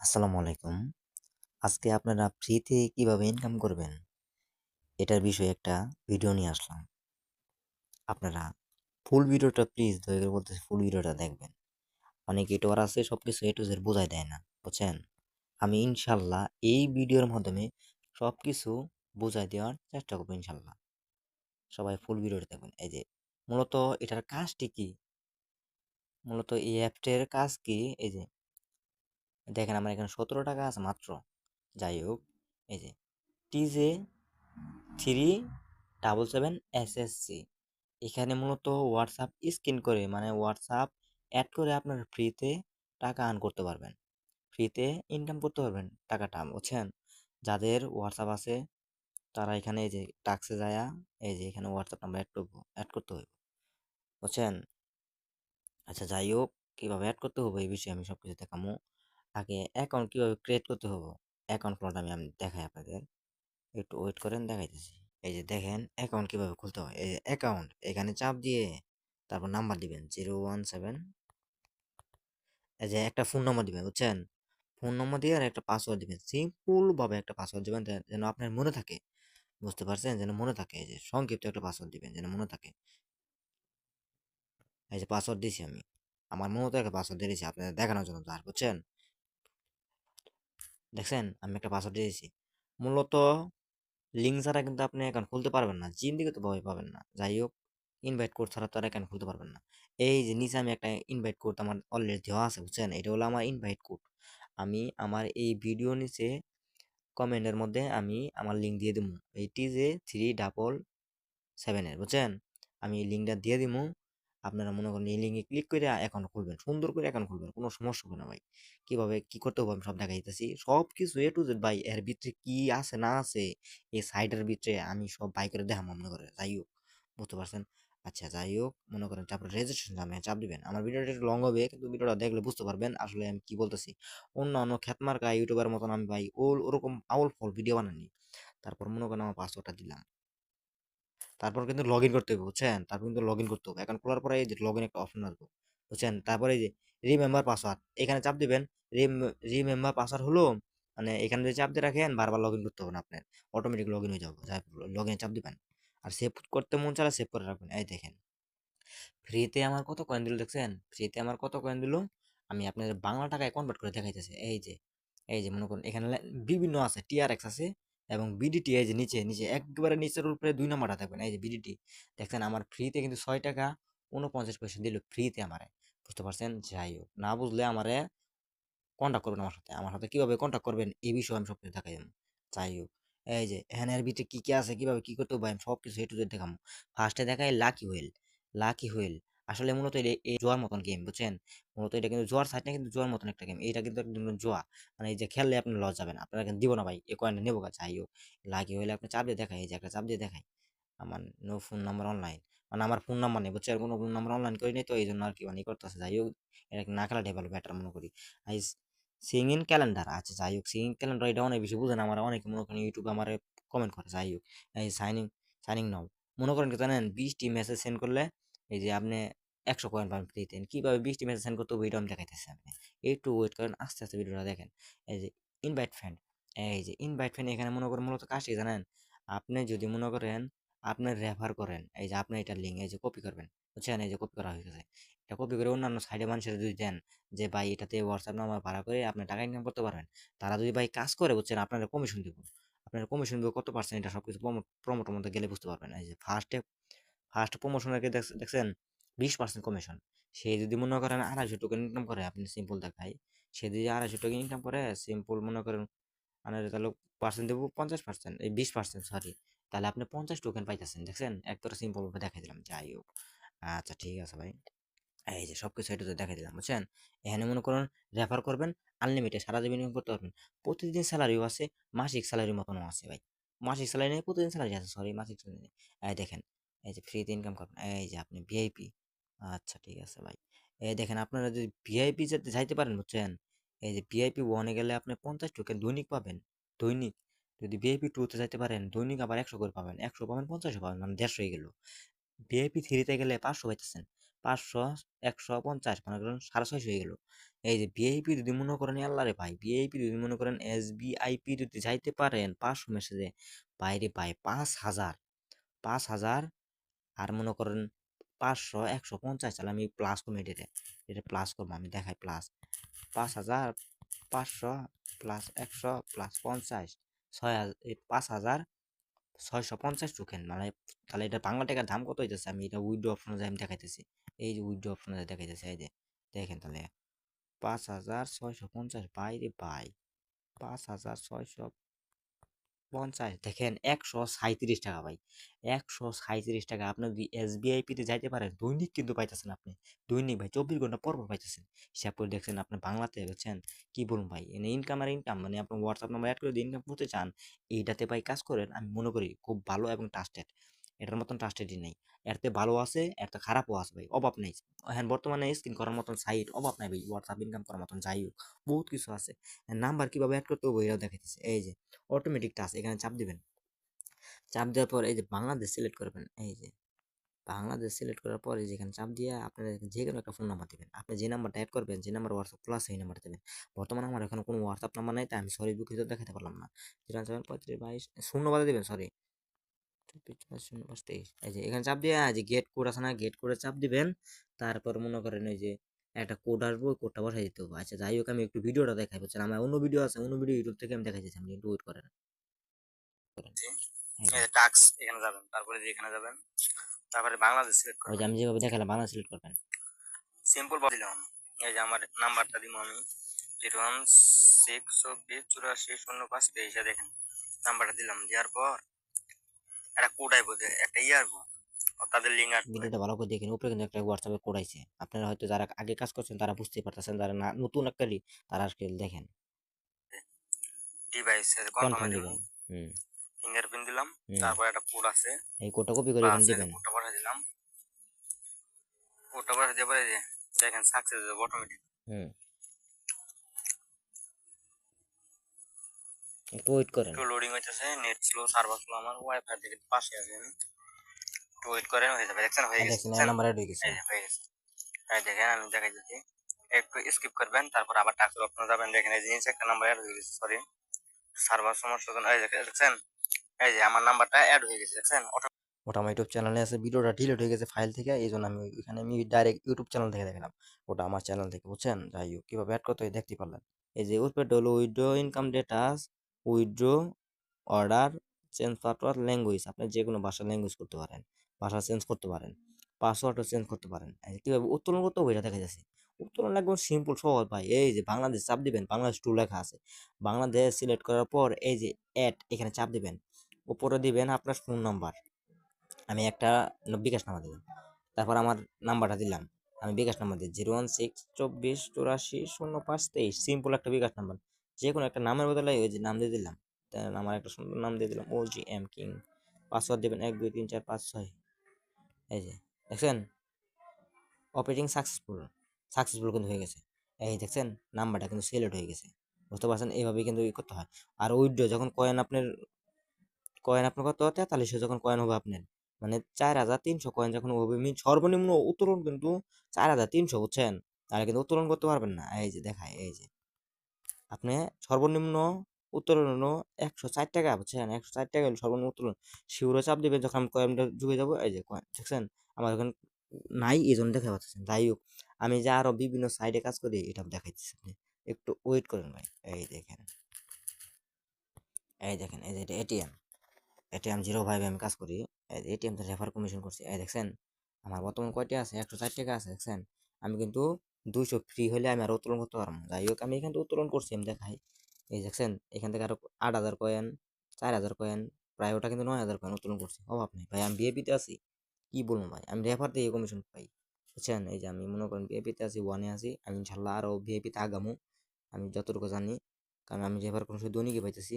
আসসালামু আলাইকুম। আজকে আপনারা ফ্রিতে কীভাবে ইনকাম করবেন? এটার বিষয়ে একটা ভিডিও নিয়ে আসলাম। আপনারা ফুল ভিডিওটা প্লিজ দয়া করে বলতেছি ফুল ভিডিওটা দেখবেন। অনেক ইউটিউবার আছে সবকিছু এ টু দেয় না, বুঝছেন? আমি ইনশাল্লাহ এই ভিডিওর মাধ্যমে সবকিছু বুঝায় দেওয়ার চেষ্টা করব ইনশাল্লাহ। সবাই ফুল ভিডিওটা দেখবেন। এই যে মূলত এটার কাজটি কি? মূলত এই অ্যাপটার কাজ কি? এই যে দেখেন আমার এখানে সতেরো টাকা আছে মাত্র। যাই হোক, এই যে TJ three double seven SSC এখানে মূলত হোয়াটসঅ্যাপ স্ক্রিন করে মানে হোয়াটসঅ্যাপ অ্যাড করে আপনার ফ্রিতে টাকা আর্ন করতে পারবেন। ফ্রিতে ইনকাম করতে পারবেন টাকাটা, বুঝছেন? যাদের হোয়াটসঅ্যাপ আছে, তারা এখানে এই যে টাক্সে যায়া, এই যে, এখানে হোয়াটসঅ্যাপ নাম্বার অ্যাড করব অ্যাড করতে হবে বুঝছেন? আচ্ছা যাই হোক, কীভাবে অ্যাড করতে হবে এই বিষয়ে আমি সব কিছু দেখামো। আগে অ্যাকাউন্ট কীভাবে ক্রিয়েট করতে হবে? অ্যাকাউন্ট খোলাটা আমি আমি দেখাই আপনাদের একটু ওয়েট করেন, দেখাইতেছি। এই যে দেখেন অ্যাকাউন্ট কীভাবে খুলতে হয়? এই যে অ্যাকাউন্ট এখানে চাপ দিয়ে তারপর নাম্বার দিবেন জিরো ওয়ান সেভেন এই যে একটা ফোন নম্বর দিবেন, বুঝছেন? ফোন নম্বর দিয়ে আর একটা পাসওয়ার্ড দিবেন। সিম্পলভাবে একটা পাসওয়ার্ড দিবেন যেন আপনার মনে থাকে। বুঝতে পারছেন? যেন মনে থাকে। এই যে সংক্ষিপ্ত একটা পাসওয়ার্ড দিবেন, যেন মনে থাকে। এই যে পাসওয়ার্ড দিয়েছি আমি। আমার মনে তো একটা পাসওয়ার্ড দিয়েছি আপনাদের দেখানোর জন্য তার বুঝছেন? দেখছেন? আমি একটা পাসওয়ার্ড দিয়েছি। মূলত লিঙ্ক ছাড়া কিন্তু আপনি অ্যাকাউন্ট খুলতে পারবেন না। জিন্দিগি তো ভয় পাবেন না। যাই হোক ইনভাইট কোড ছাড়া তো আর অ্যাকাউন্ট খুলতে পারবেন না। এই যে নিচে আমি একটা ইনভাইট কোড আমার অলরেডি দেওয়া আছে, বুঝছেন? এটা হলো আমার ইনভাইট কোড আমি আমার এই ভিডিও নিচে কমেন্টের মধ্যে আমি আমার লিঙ্ক দিয়ে দেবো এইটি যে থ্রি ডাবল সেভেনের বুঝছেন? আমি লিঙ্কটা দিয়ে দিব আপনারা মনে করেন এই লিঙ্কে ক্লিক করে অ্যাকাউন্ট খুলবেন, সুন্দর করে অ্যাকাউন্ট খুলবেন, কোনো সমস্যা হবে না ভাই। কীভাবে, কী করতে হবে আমি সব দেখা দিতেছি সব কিছু এ টু জেড ভাই, এর ভিতরে কি আছে না আছে, এই সাইডের ভিতরে আমি সব বাই করে দেখাবো মনে করে যাই হোক, বুঝতে পারছেন? আচ্ছা যাই হোক, মনে করেন তারপরে রেজিস্ট্রেশন নামে চাপ দিবেন। আমার ভিডিওটা একটু লং হবে, কিন্তু ভিডিওটা দেখলে বুঝতে পারবেন আসলে আমি কি বলতেছি। অন্য অন্য খ্যাতমার্কা ইউটিউবার মতন আমি ভাই, ওল, ওরকম আউল ফল ভিডিও বানানি তারপর মনে করেন আমার পাসওয়ার্ডটা দিলাম। তারপর কিন্তু লগ ইন করতে হবে, বুঝছেন? তারপর কিন্তু লগ ইন করতে হবে। অ্যাকাউন্ট খোলার পরে এই যে লগ ইন একটা অপশন আসবে, বুঝছেন? তারপরে এই যে রিমেম্বার পাসওয়ার্ড এখানে চাপ দিবেন। রিমেম্বার পাসওয়ার্ড হলো মানে এখানে যদি চাপ দিয়ে রাখেন, বারবার লগ ইন করতে হবে না আপনার। অটোমেটিক লগ ইন হয়ে যাবে লগ ইনে চাপ দিবেন। আর সেভ করতে মন চালে সেভ করে রাখবেন। এই দেখেন। ফ্রিতে আমার কত কয়েন দিল দেখছেন? ফ্রিতে আমার কত কয়েন দিল? আমি আপনাদের বাংলা টাকায় কনভার্ট করে দেখাইতেছে। এই যে এই যে মনে করুন, এখানে বিভিন্ন আছে টিআরএক্স আছে এবং বিডিটি এই যে নিচে নিচে একবারে নিচের উপরে দুই নাম্বারটা থাকবেন এই যে বিডিটি দেখছেন আমার ফ্রিতে কিন্তু ছয় টাকা উনপঞ্চাশ পয়সা দিল ফ্রিতে আমারে। বুঝতে পারছেন? যাই হোক, না বুঝলে আমারে কন্ট্যাক্ট করবেন আমার সাথে। আমার সাথে কীভাবে কন্ট্যাক্ট করবেন এই বিষয়ে আমি সব দেখাই দেবো। যাই হোক, এই যে হ্যান এর ভিতরে কী কী আছে, কীভাবে কী করতে হবে, আমি সব কিছু এটু দেখাবো। ফার্স্টে দেখাই লাকি হুইল লাকি হুইল আসলে মূলত এই জোয়ার মতন গেম বুঝছেন? মূলত এটা কিন্তু জোয়ার সাইড না, কিন্তু জোয়ার মতন একটা গেম এটা কিন্তু একদম জোয়া। মানে এই যে খেললে আপনি লস যাবেন আপনারা কিন্তু দিব না ভাই। এ কয়েনটা নেব গা, যাই হোক। লাকি হইলে আপনি চাপ দিয়ে দেখাই। এই যে একটা চাপ দিয়ে দেখাই। আমার নো ফোন নাম্বার অনলাইন মানে আমার ফোন নাম্বার নেই বুঝছে আর কোনো ফোন নাম্বার অনলাইন করি নেই তো এই জন্য আর কি মানে করতেছে। যাই হোক, এটা না খেলা ভালো ব্যাটার মনে করি। আইস সিং ইন ক্যালেন্ডার আচ্ছা যাই হোক। সিং ক্যালেন্ডার এটা অনেক বেশি বুঝেন আমার। অনেকে মনে করেন ইউটিউবে আমার কমেন্ট করে, যাই হোক। এই সাইনিং সাইনিং নাও। মনে করেন জানেন? বিশটি মেসেজ সেন্ড করলে এই যে আপনি একশো কয়েন পাবেন ফ্রিতে কীভাবে বিশটি মেসেজ সেন্ড করতে ভিডিও আমি দেখাইতেছি আপনি একটু ওয়েট করেন, আস্তে আস্তে ভিডিওটা দেখেন। এই যে ইনভাইট ফ্রেন্ড এই যে ইনভাইট ফ্রেন্ড এখানে মনে করেন মূলত কাজটি জানেন? আপনি যদি মনে করেন আপনি রেফার করেন, এই যে আপনি এটা লিঙ্ক এই যে কপি করবেন, বুঝছেন? এই যে কপি করা হয়ে গেছে এটা কপি করে অন্যান্য সাইডে মানুষের যদি দেন যে, ভাই, এটাতে হোয়াটসঅ্যাপ নাম্বার ভাড়া করে আপনি টাকা ইনকাম করতে পারবেন। তারা যদি, ভাই, কাজ করে, বুঝছেন? আপনারা কমিশন দিব। আপনার কমিশন দিব, কত পার্সেন্ট এটা সব কিছু প্রমোটের মধ্যে গেলে বুঝতে পারবেন। এই যে ফার্স্টে ফার্স্ট প্রমোশনের দেখছেন? বিশ পার্সেন্ট কমিশন সে যদি মনে করেন আড়াইশো টোকেন ইনকাম করে, আপনি সিম্পল দেখায় সে যদি আড়াইশো টোকেন ইনকাম করে সিম্পল মনে করেন মানে তাহলে পার্সেন্ট দেবো পঞ্চাশ পার্সেন্ট এই বিশ পার্সেন্ট সরি তাহলে আপনি পঞ্চাশ টোকেন পাইতেছেন, দেখছেন? একবারে সিম্পলভাবে দেখাই দিলাম, যাই হোক। আচ্ছা ঠিক আছে ভাই। এই যে সব কিছু এটাতে দেখাই দিলাম, বুঝছেন? এখানে মনে করুন রেফার করবেন আনলিমিটেড সারা জীবন ইনকাম করতে পারবেন। প্রতিদিন স্যালারিও আছে, মাসিক স্যালারির মতনও আছে ভাই। মাসিক স্যালারি নেই, প্রতিদিন স্যালারি আছে সরি মাসিক স্যালারি নেই। দেখেন এই যে ফ্রিতে ইনকাম করবেন এই যে আপনি ভিআইপি আচ্ছা ঠিক আছে ভাই। এই দেখেন আপনারা যদি ভিআইপি যেতে যাইতে পারেন বুঝছেন, এই যে ভিআইপি ওয়ানে গেলে আপনি পঞ্চাশ টোকেন দৈনিক পাবেন, দৈনিক। যদি ভিআইপি টুতে যাইতে পারেন, দৈনিক আবার একশো করে পাবেন, একশো পাবেন, পঞ্চাশও পাবেন মানে দেড়শো হয়ে গেল। ভিআইপি থ্রিতে গেলে পাঁচশো পাইতেছেন, পাঁচশো, একশো, পঞ্চাশ, মনে করেন সাড়ে ছয়শো হয়ে গেল। এই যে ভিআইপি যদি মনে করেন, আল্লাহ রে ভাই, ভিআইপি যদি মনে করেন, এস বিআইপি যদি যাইতে পারেন পাঁচশো মেসেজে বাইরে ভাই, পাঁচ হাজার পাঁচ হাজার আর মনে করেন পাঁচশো, একশো, পঞ্চাশ তাহলে আমি প্লাস করব এটা এটা প্লাস করব, আমি দেখাই প্লাস পাঁচ হাজার, পাঁচশো প্লাস একশো প্লাস পঞ্চাশ, ছয় পাঁচ হাজার ছয়শো পঞ্চাশ টোকেন মানে তাহলে এটা বাংলা টাকার দাম কত হইতেছে? আমি এটা উইড্রো অপশনে আমি দেখাইতেছি। এই যে উইড্রো অপশনে দেখাইতেছি, এই যে দেখেন তাহলে। পাঁচ হাজার ছয়শো পঞ্চাশ বাইরে বাই পাঁচ হাজার ছয়শো পঞ্চাশ। দেখেন একশো সাঁত্রিশ টাকা ভাই। একশো সাঁত্রিশ টাকা। আপনি যদি এস এসবিআইপিতে যাইতে পারেন, দৈনিক কিন্তু পাইতেছেন আপনি। দৈনিক ভাই চব্বিশ ঘণ্টা পর পাইতেছেন। হিসাব করে দেখছেন আপনি বাংলাতে বলছেন কি বলুন ভাই? এনে ইনকাম আর ইনকাম মানে আপনি হোয়াটসঅ্যাপ নাম্বার অ্যাড করে যদি ইনকাম করতে চান, এইটাতে ভাই কাজ করেন, আমি মনে করি খুব ভালো এবং ট্রাস্টেড এটার মতন ট্রাস্টেডই নেই। এরতে ভালো আছে এরতে খারাপও আছে ভাই, অভাব নেই। হ্যাঁ বর্তমানে স্ক্রিন করার মতন সাইট অভাব নাই ভাই হোয়াটসঅ্যাপ ইনকাম করার মতন যাই হোক, বহুত কিছু আছে। নাম্বার কীভাবে অ্যাড করতে হবে এটাও দেখাইতেছে। এই যে অটোমেটিক টাচ এখানে চাপ দিবেন। চাপ দেওয়ার পর এই যে বাংলাদেশ সিলেক্ট করবেন, এই যে, বাংলাদেশ সিলেক্ট করার পর পরে যেখানে চাপ দিয়ে আপনারা যে কোনো একটা ফোন নাম্বার দেবেন। আপনি যে নাম্বারটা অ্যাড করবেন, যে নাম্বার হোয়াটসঅ্যাপ প্লাস সেই নাম্বার দেবেন। বর্তমানে আমার এখানে কোনো হোয়াটসঅ্যাপ নাম্বার নেই, তাই আমি সরি দুঃখিত দেখাতে পারলাম না। জিরো সেভেন পঁয়ত্রিশ, বাইশ, শূন্য বাদে দেবেন সরি এই যে এখানে চাপ দিয়ে যে গেট কোড আছে না গেট কোডে চাপ দিবেন। তারপর মনে করেন এই যে একটা কোড আসব ওই কোডটা বসাই দিতে হবে। আচ্ছা যাই হোক আমি একটু ভিডিওটা দেখাই। বলছেন আমার অন্য ভিডিও আছে অন্য ভিডিও ইউটিউব থেকে আমি দেখাই দিচ্ছি আপনি একটু ওয়েট করেন। টাক্স এখানে যাবেন তারপরে যে এখানে যাবেন তারপরে বাংলাদেশ সিলেক্ট করবেন। আমি যেভাবে দেখালাম বাংলা সিলেক্ট করবেন। সিম্পল দিলাম। এই যে আমার নাম্বারটা দিব আমি। জিরো ওয়ান সিক্স চব্বিশ চুরাশি শূন্য পাঁচ তেইশে দেখেন নাম্বারটা দিলাম। দেওয়ার পর একটা কোড আইব একটা ইয়ে ও তাদের লিঙ্ক আসবে ভিডিওটা ভালো করে দেখেন উপরে কিন্তু একটা হোয়াটসঅ্যাপে কোড আইছে আপনারা হয়তো যারা আগে কাজ করছেন তারা বুঝতেই পারতেছেন যারা না নতুন একটা লি তারা আজকে দেখেন। ডিভাইস কনফার্ম দিবেন হুম। ফিঙ্গারপ্রিন্ট দিলাম তারপর একটা কোড আছে। এই কোডটা কপি করে এখানে দিবেন। কোডটা পাঠিয়ে দিলাম। কোডটা পাঠিয়ে দিয়ে পরে দেখেন সাকসেস হবে অটোমেটিক হুম। একটু ওয়েট করেন। একটু লোডিং হইতেছে নেট স্লো সার্ভার স্লো আমার ওয়াইফাই থেকে পাশে আছে আমি একটু ওয়েট করেন হয়ে যাবে দেখছেন হয়ে গেছে দেখছেন? নাম্বার হয়ে গেছে। এই হয়ে গেছে। এই দেখেন আমি দেখাই দিচ্ছি একটু স্কিপ করবেন তারপর আবার টাক্সের অপশনে যাবেন। দেখেন এই জিনিস একটা নাম্বার অ্যাড হয়ে গেছে সরি সার্ভার সমস্যার জন্য এই দেখেন এই যে আমার নাম্বারটা অ্যাড হয়ে গেছে দেখছেন? অটো ওটা আমার ইউটিউব চ্যানেলে আছে ভিডিওটা ডিলিট হয়ে গেছে ফাইল থেকে এই জন্য আমি এখানে আমি ডাইরেক্ট ইউটিউব চ্যানেল থেকে দেখলাম। ওটা আমার চ্যানেল থেকে বুঝছেন? যাই হোক কীভাবে অ্যাড করতে হয় দেখতে পারলেন। এই যে উইথপেড হলো withdraw income datas withdraw order change password language, আপনি যে কোনো ভাষা ল্যাঙ্গুয়েজ করতে পারেন, ভাষা চেঞ্জ করতে পারেন, পাসওয়ার্ডও চেঞ্জ করতে পারেন। কীভাবে উত্তোলন করতে হবে দেখা যাচ্ছে। উত্তোলন একদম সিম্পল, সহজ ভাই। এই যে বাংলাদেশ চাপ দিবেন, বাংলাদেশ টু লেখা আছে। বাংলাদেশ সিলেক্ট করার পর এই যে অ্যাড এখানে চাপ দিবেন। উপরে দিবেন আপনার ফোন নাম্বার আমি একটা বিকাশ নাম্বার দিলাম। তারপর আমার নাম্বারটা দিলাম। আমি বিকাশ নাম্বার দিই জিরো ওয়ান সিক্স চব্বিশ চুরাশি শূন্য পাঁচ তেইশ। সিম্পল একটা বিকাশ নাম্বার। যে কোনো একটা নামের বদলে ওই যে নাম দিয়ে দিলাম। আমার একটা সুন্দর নাম দিয়ে দিলাম ও জি এম কিং পাসওয়ার্ড দেবেন এক, দুই, তিন, চার, পাঁচ, ছয়। এই যে, দেখছেন? অপারেটিং সাকসেসফুল সাকসেসফুল কিন্তু হয়ে গেছে। এই দেখছেন? নাম্বারটা কিন্তু সিলেক্ট হয়ে গেছে। বুঝতে পারছেন? এইভাবেই কিন্তু ই করতে হয়। আর উইড্রো যখন কয়েন আপনার কয়েন আপনার কত? তেতাল্লিশশো যখন কয়েন হবে আপনার। মানে চার হাজার তিনশো কয়েন যখন হবে সর্বনিম্ন উত্তোলন কিন্তু চার হাজার তিনশো, বুঝছেন? তাহলে কিন্তু উত্তোলন করতে পারবেন না। এই যে, দেখায়, এই যে। আপনি সর্বনিম্ন উত্তোলন একশো ষাট টাকা, বুঝছেন? একশো ষাট টাকা হলো সর্বনিম্ন উত্তোলন। শিউরে চাপ দেবেন যখন আমি কয়েনটা ঢুকে যাব, এই যে কয়েন, দেখছেন? আমার এখন নাই এই জন্য দেখা পাচ্ছেন। যাই হোক, আমি যে আরও বিভিন্ন সাইডে কাজ করি, এটা দেখাইতেছি আপনি। একটু ওয়েট করেন ভাই, এই দেখেন। এই দেখেন, এই যে এটা এটিএম। এটিএম জিরো ফাইভে আমি কাজ করি। এই যে এটিএম রেফার কমিশন করছি। এই দেখছেন? আমার বর্তমান কয়টা আছে? একশো ষাট টাকা আছে, দেখছেন? আমি কিন্তু দুইশো ফ্রি হলে আমি আরও উত্তোলন করতে পারব। যাই হোক আমি এখান থেকে উত্তোলন করছি, আমি দেখাই। এই দেখছেন, এখান থেকে আরও আট হাজার কয়েন চার হাজার কয়েন প্রায় ওটা কিন্তু নয় হাজার কয়েন উত্তোলন করছি। অভাব নেই ভাই, আমি বিএপিতে আছি। কি বলব ভাই, আমি রেফার দিয়ে কমিশন পাই। বুঝছেন? এই যে আমি মনে করেন বিএপিতে আছি ওয়ানে আছি, আমি ইনশাল্লাহ আরও বিএপিতে আগামো। আমি যতটুকু জানি, কারণ আমি রেফার কোনো শুধু দৈনিকই পাইতেছি,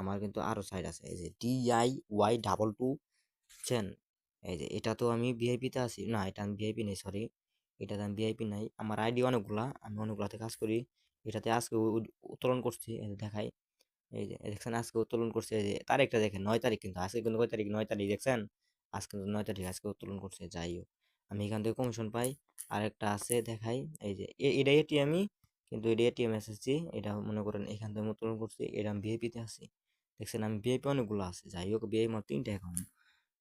আমার কিন্তু আরও সাইড আছে। এই যে ডিআই ওয়াই ডাবল টু বুঝছেন? এই যে এটা তো আমি ভিআইপিতে আছি, না, এটা আমি ভিআইপি নেই সরি এটাতে আমি ভিআইপি নাই। আমার আইডি অনেকগুলা, আমি অনেকগুলাতে কাজ করি। এটাতে আজকে উত্তোলন করছি যে দেখাই। এই যে, দেখছেন আজকে উত্তোলন করছে, এই যে তারিখটা দেখেন, নয় তারিখ কিন্তু, আজকে কিন্তু কয় তারিখ? নয় তারিখ, দেখছেন? আজকে কিন্তু নয় তারিখ আজকে উত্তোলন করছে, যাই হোক। আমি এখান থেকে কমিশন পাই। আরেকটা আছে, দেখাই। এই যে এটা এটিএমই কিন্তু এটা এটিএম এসেছি এটা মনে করেন এখান থেকে উত্তোলন করছি, এটা আমি ভিআইপিতে আছি। দেখছেন আমি ভিআইপি অনেকগুলো আছে, যাই হোক ভিআইপি আমার তিনটা অ্যাকাউন্ট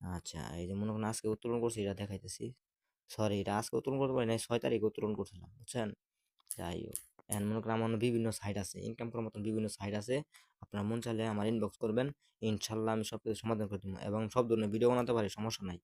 আচ্ছা এই যে মনে করেন আজকে উত্তোলন করছি, এটা দেখাইতেছি। সরি এটা আজকে উত্তোলন করতে পারি না, ছয় তারিখ উত্তোলন করছিলাম, বুঝছেন? যাই হোক, এখন মনে করেন আমার বিভিন্ন সাইট আছে ইনকাম করার মতন বিভিন্ন সাইট আছে, আপনার মন চাইলে আমার ইনবক্স করবেন, ইনশাল্লাহ আমি সব কিছু সমাধান করে দেবো এবং সব ধরনের ভিডিও বানাতে পারি, সমস্যা নাই।